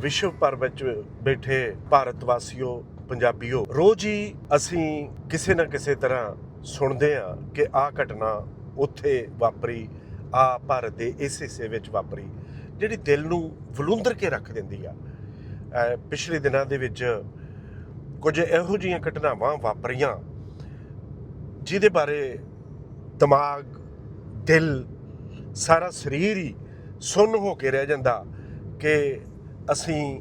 ਵਿਸ਼ਵ ਭਰ ਵਿੱਚ ਬੈਠੇ ਭਾਰਤ ਵਾਸੀਓ ਪੰਜਾਬੀਓ, ਰੋਜ਼ ਹੀ ਅਸੀਂ ਕਿਸੇ ਨਾ ਕਿਸੇ ਤਰ੍ਹਾਂ ਸੁਣਦੇ ਆ ਕਿ ਆਹ ਘਟਨਾ ਉੱਥੇ ਵਾਪਰੀ ਆ ਭਾਰਤ ਦੇ ਇਸ ਹਿੱਸੇ ਵਿੱਚ ਵਾਪਰੀ, ਜਿਹੜੀ ਦਿਲ ਨੂੰ ਵਲੂੰਦਰ ਕੇ ਰੱਖ ਦਿੰਦੀ ਆ। ਪਿਛਲੇ ਦਿਨਾਂ ਦੇ ਵਿੱਚ ਕੁਝ ਇਹੋ ਜਿਹੀਆਂ ਘਟਨਾਵਾਂ ਵਾਪਰੀਆਂ, ਜਿਹਦੇ ਬਾਰੇ ਦਿਮਾਗ, ਦਿਲ, ਸਾਰਾ ਸਰੀਰ ਹੀ ਸੁੰਨ ਹੋ ਕੇ ਰਹਿ ਜਾਂਦਾ ਕਿ ਅਸੀਂ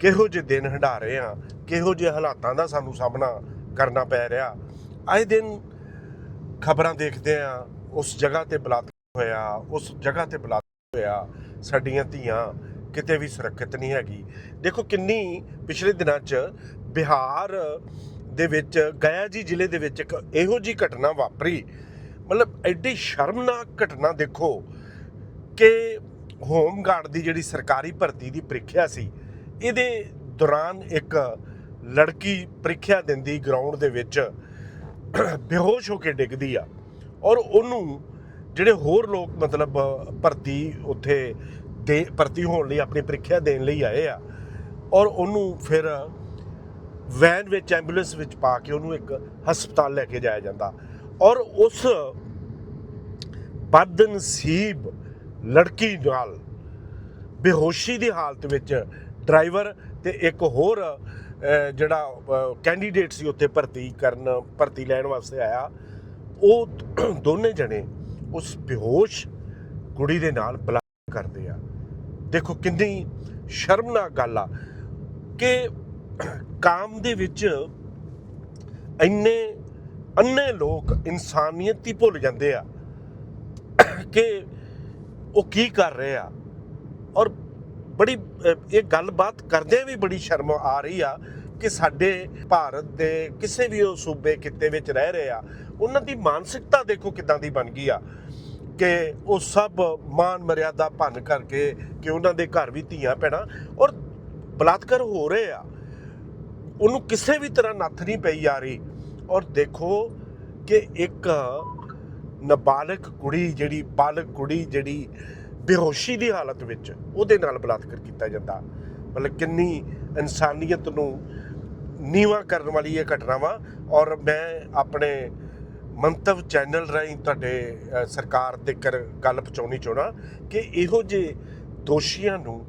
ਕਿਹੋ ਜਿਹੇ ਦਿਨ ਹੰਢਾ ਰਹੇ ਹਾਂ ਕਿਹੋ ਜਿਹੇ ਹਾਲਾਤਾਂ ਦਾ ਸਾਨੂੰ ਸਾਹਮਣਾ ਕਰਨਾ ਪੈ ਰਿਹਾ। ਆਏ ਦਿਨ ਖਬਰਾਂ ਦੇਖਦੇ ਆ, ਉਸ ਜਗ੍ਹਾ ਤੇ ਬਲਾਤਕਾਰ ਹੋਇਆ, ਉਸ ਜਗ੍ਹਾ ਤੇ ਬਲਾਤਕਾਰ ਹੋਇਆ, ਸਾਡੀਆਂ ਧੀਆਂ ਕਿਤੇ ਵੀ ਸੁਰੱਖਿਅਤ ਨਹੀਂ ਹੈਗੀ। ਦੇਖੋ ਕਿੰਨੀ ਪਿਛਲੇ ਦਿਨਾਂ 'ਚ ਬਿਹਾਰ ਦੇ ਵਿੱਚ, ਗਇਆ ਜੀ ਜ਼ਿਲ੍ਹੇ ਦੇ ਵਿੱਚ ਇੱਕ ਇਹੋ ਜੀ ਘਟਨਾ ਵਾਪਰੀ। ਮਤਲਬ ਐਡੀ ਸ਼ਰਮਨਾਕ ਘਟਨਾ ਦੇਖੋ ਕਿ ਹੋਮਗਾਰਡ ਦੀ ਜਿਹੜੀ ਸਰਕਾਰੀ ਭਰਤੀ ਦੀ ਪ੍ਰੀਖਿਆ ਸੀ, ਇਹਦੇ ਦੌਰਾਨ ਇੱਕ ਲੜਕੀ ਪ੍ਰੀਖਿਆ ਦਿੰਦੀ ਗਰਾਊਂਡ ਦੇ ਵਿੱਚ, ਬੇਹੋਸ਼ ਹੋ ਕੇ ਡਿੱਗਦੀ ਆ। ਔਰ ਉਹਨੂੰ ਜਿਹੜੇ ਹੋਰ ਲੋਕ ਮਤਲਬ ਭਰਤੀ ਉੱਥੇ ਦੇ, ਭਰਤੀ ਹੋਣ ਲਈ ਆਪਣੀ ਪ੍ਰੀਖਿਆ ਦੇਣ ਲਈ ਆਏ ਆ, ਔਰ ਉਹਨੂੰ ਫਿਰ ਵੈਨ ਵਿੱਚ, ਐਂਬੂਲੈਂਸ ਵਿੱਚ ਪਾ ਕੇ ਉਹਨੂੰ ਇੱਕ ਹਸਪਤਾਲ ਲੈ ਕੇ ਜਾਇਆ ਜਾਂਦਾ। ਔਰ ਉਸ ਬਦਨਸੀਬ ਲੜਕੀ ਨਾਲ ਬੇਹੋਸ਼ੀ ਦੀ ਹਾਲਤ ਵਿੱਚ ਡਰਾਈਵਰ ਤੇ ਇੱਕ ਹੋਰ ਜਿਹੜਾ ਕੈਂਡੀਡੇਟ ਸੀ ਉੱਥੇ ਭਰਤੀ ਕਰਨ, ਭਰਤੀ ਲੈਣ ਵਾਸਤੇ ਆਇਆ, ਉਹ ਦੋਨੇ ਜਣੇ ਉਸ ਬੇਹੋਸ਼ ਕੁੜੀ ਦੇ ਨਾਲ ਬਲਾਤਕਾਰ ਕਰਦੇ ਆ। ਦੇਖੋ ਕਿੰਨੀ ਸ਼ਰਮਨਾਕ ਗੱਲ ਆ ਕਿ ਕਾਮ ਦੇ ਵਿੱਚ ਇੰਨੇ ਅੰਨੇ ਲੋਕ ਇਨਸਾਨੀਅਤ ਹੀ ਭੁੱਲ ਜਾਂਦੇ ਆ ਕਿ ਉਹ ਕੀ ਕਰ ਰਹੇ ਆ? ਔਰ ਬੜੀ ਇਹ ਗੱਲਬਾਤ ਕਰਦਿਆਂ ਵੀ ਬੜੀ ਸ਼ਰਮ ਆ ਰਹੀ ਆ ਕਿ ਸਾਡੇ ਭਾਰਤ ਦੇ ਕਿਸੇ ਵੀ ਉਹ ਸੂਬੇ ਕਿਤੇ ਵਿੱਚ ਰਹਿ ਰਹੇ ਆ, ਉਹਨਾਂ ਦੀ ਮਾਨਸਿਕਤਾ ਦੇਖੋ ਕਿਦਾਂ ਦੀ ਬਣ ਗਈ ਆ ਕਿ ਉਹ ਸਭ ਮਾਨ ਮਰਿਆਦਾ ਭੰਨ ਕਰਕੇ ਕਿ ਉਹਨਾਂ ਦੇ ਘਰ ਵੀ ਧੀਆਂ ਪੈਣਾ ਔਰ ਬਲਾਤਕਾਰ ਹੋ ਰਹੇ ਆ। ਉਹਨੂੰ ਕਿਸੇ ਵੀ ਤਰ੍ਹਾਂ ਨੱਥ ਨਹੀਂ ਪਈ ਜਾ ਰਹੀ। ਔਰ ਦੇਖੋ ਕਿ ਇੱਕ ਨਾਬਾਲਗ ਕੁੜੀ ਜਿਹੜੀ, ਬਾਲਗ ਕੁੜੀ ਜਿਹੜੀ ਬੇਹੋਸ਼ੀ ਦੀ ਹਾਲਤ ਵਿੱਚ ਉਹਦੇ ਨਾਲ ਬਲਾਤਕਾਰ ਕੀਤਾ ਜਾਂਦਾ। ਮਤਲਬ ਕਿੰਨੀ ਇਨਸਾਨੀਅਤ ਨੂੰ ਨੀਵਾ ਕਰਨ ਵਾਲੀ ਇਹ ਘਟਨਾਵਾਂ। ਔਰ ਮੈਂ ਆਪਣੇ ਮੰਤਵ ਚੈਨਲ ਰਾਹੀਂ ਤੁਹਾਡੇ ਸਰਕਾਰ ਦੇ ਕਰ ਗੱਲ ਪਹੁੰਚਾਉਣੀ ਚਾਹਣਾ ਕਿ ਇਹੋ ਜਿਹੇ ਦੋਸ਼ੀਆਂ ਨੂੰ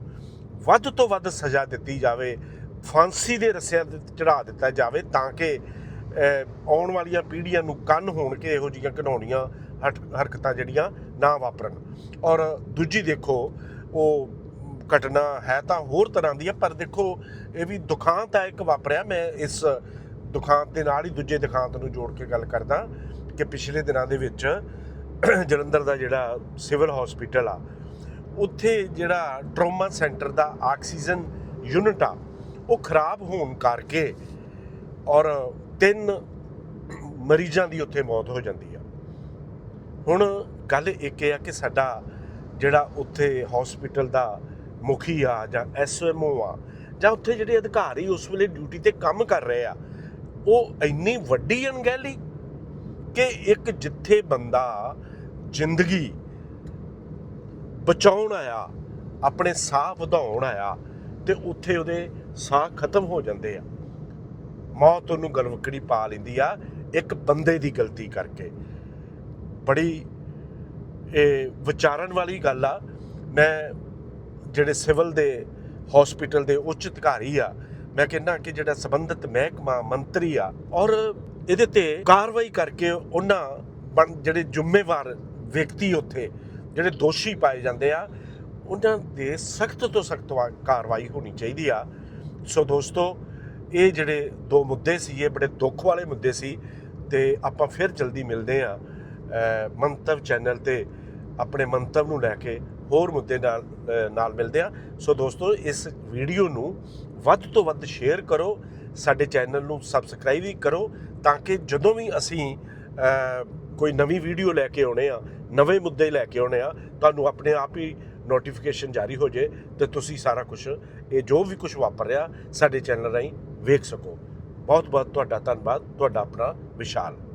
ਵੱਧ ਤੋਂ ਵੱਧ ਸਜ਼ਾ ਦਿੱਤੀ ਜਾਵੇ, ਫਾਂਸੀ ਦੇ ਰੱਸਿਆਂ ਤੇ ਚੜਾ ਦਿੱਤਾ ਜਾਵੇ ਤਾਂ ਕਿ ਆਉਣ ਵਾਲੀਆਂ ਪੀੜ੍ਹੀਆਂ ਨੂੰ ਕੰਨ ਹੋਣ ਕਿ ਇਹੋ ਜਿਹੀਆਂ ਘਿਨਾਉਣੀਆਂ ਹਟ- ਹਰਕਤਾਂ ਜਿਹੜੀਆਂ ਨਾ ਵਾਪਰਨ। ਔਰ ਦੂਜੀ ਦੇਖੋ, ਉਹ ਘਟਨਾ ਹੈ ਤਾਂ ਹੋਰ ਤਰ੍ਹਾਂ ਦੀ ਹੈ ਪਰ ਦੇਖੋ, ਇਹ ਵੀ ਦੁਖਾਂਤ ਆ ਇੱਕ ਵਾਪਰਿਆ। ਮੈਂ ਇਸ ਦੁਖਾਂਤ ਦੇ ਨਾਲ ਹੀ ਦੂਜੇ ਦੁਖਾਂਤ ਨੂੰ ਜੋੜ ਕੇ ਗੱਲ ਕਰਦਾ ਕਿ ਪਿਛਲੇ ਦਿਨਾਂ ਦੇ ਵਿੱਚ ਜਲੰਧਰ ਦਾ ਜਿਹੜਾ ਸਿਵਲ ਹਸਪੀਟਲ ਆ, ਉੱਥੇ ਜਿਹੜਾ ਟਰੋਮਾ ਸੈਂਟਰ ਦਾ ਆਕਸੀਜਨ ਯੂਨਿਟ ਆ, ਉਹ ਖਰਾਬ ਹੋਣ ਕਰਕੇ ਔਰ ਤਿੰਨ ਮਰੀਜ਼ਾਂ ਦੀ ਉੱਥੇ ਮੌਤ ਹੋ ਜਾਂਦੀ ਆ। ਹੁਣ ਗੱਲ ਇੱਕ ਇਹ ਆ ਕਿ ਸਾਡਾ ਜਿਹੜਾ ਉੱਥੇ ਹਸਪੀਟਲ ਦਾ ਮੁਖੀ ਆ ਜਾਂ ਐਸਐਮਓ ਆ ਜਾਂ ਉੱਥੇ ਜਿਹੜੇ ਅਧਿਕਾਰੀ ਉਸ ਵੇਲੇ ਡਿਊਟੀ ਤੇ ਕੰਮ ਕਰ ਰਹੇ ਆ, ਉਹ ਇੰਨੀ ਵੱਡੀ ਅਣਗਹਿਲੀ ਕਿ ਇੱਕ ਜਿੱਥੇ ਬੰਦਾ ਜ਼ਿੰਦਗੀ ਬਚਾਉਣ ਆਇਆ, ਆਪਣੇ ਸਾਹ ਵਧਾਉਣ ਆਇਆ ਤੇ ਉੱਥੇ ਉਹਦੇ ਸਾਹ ਖਤਮ ਹੋ ਜਾਂਦੇ ਆ। ਮੌਤ ਉਹਨੂੰ ਗਲਵਕੜੀ ਪਾ ਲੈਂਦੀ ਆ, ਇੱਕ ਬੰਦੇ ਦੀ ਗਲਤੀ ਕਰਕੇ। ਬੜੀ, ਇਹ ਵਿਚਾਰਨ ਵਾਲੀ ਗੱਲ ਆ। ਮੈਂ ਜਿਹੜੇ ਸਿਵਲ ਦੇ, ਹਸਪੀਟਲ ਦੇ ਉੱਚ ਅਧਿਕਾਰੀ ਆ, ਮੈਂ ਕਹਿੰਦਾ ਕਿ ਜਿਹੜਾ ਸੰਬੰਧਿਤ ਮਹਿਕਮਾ ਮੰਤਰੀ ਆ, ਔਰ ਇਹਦੇ ਤੇ ਕਾਰਵਾਈ ਕਰਕੇ ਉਹਨਾਂ ਬਣ- ਜਿਹੜੇ ਜ਼ਿੰਮੇਵਾਰ ਵਿਅਕਤੀ ਉੱਥੇ, ਜਿਹੜੇ ਦੋਸ਼ੀ ਪਾਏ ਜਾਂਦੇ ਆ, ਉਹਨਾਂ ਦੇ ਸਖਤ ਤੋਂ ਸਖਤ ਕਾਰਵਾਈ ਹੋਣੀ ਚਾਹੀਦੀ ਆ। ਸੋ ਦੋਸਤੋ ਇਹ ਜਿਹੜੇ ਦੋ ਮੁੱਦੇ ਸੀ, ਇਹ ਬੜੇ ਦੁੱਖ ਵਾਲੇ ਮੁੱਦੇ ਸੀ ਤੇ ਆਪਾਂ ਫਿਰ ਜਲਦੀ ਮਿਲਦੇ ਆ ਮੰਤਵ ਚੈਨਲ ਤੇ ਆਪਣੇ ਮੰਤਵ ਨੂੰ ਲੈ ਕੇ ਹੋਰ ਮੁੱਦੇ ਨਾਲ ਨਾਲ ਮਿਲਦੇ ਆ ਸੋ ਦੋਸਤੋ, ਇਸ ਵੀਡੀਓ ਨੂੰ ਵੱਧ ਤੋਂ ਵੱਧ ਸ਼ੇਅਰ ਕਰੋ, ਸਾਡੇ ਚੈਨਲ ਨੂੰ ਸਬਸਕ੍ਰਾਈਬ ਵੀ ਕਰੋ ਤਾਂ ਕਿ ਜਦੋਂ ਵੀ ਅਸੀਂ ਕੋਈ ਨਵੀਂ ਵੀਡੀਓ ਲੈ ਕੇ ਆਉਣੇ ਆ ਨਵੇਂ ਮੁੱਦੇ ਲੈ ਕੇ ਆਉਣੇ ਆ ਤੁਹਾਨੂੰ ਆਪਣੇ ਆਪ ਹੀ ਨੋਟੀਫਿਕੇਸ਼ਨ ਜਾਰੀ ਹੋ ਜੇ ਤੇ ਤੁਸੀਂ ਸਾਰਾ ਕੁਝ ਇਹ ਜੋ ਵੀ ਕੁਝ ਵਾਪਰ ਰਿਹਾ ਸਾਡੇ ਚੈਨਲ ਰਾਹੀਂ ਵੇਖ ਸਕੋ। ਬਹੁਤ ਬਹੁਤ ਤੁਹਾਡਾ ਧੰਨਵਾਦ ਤੁਹਾਡਾ ਆਪਣਾ ਵਿਸ਼ਾਲ।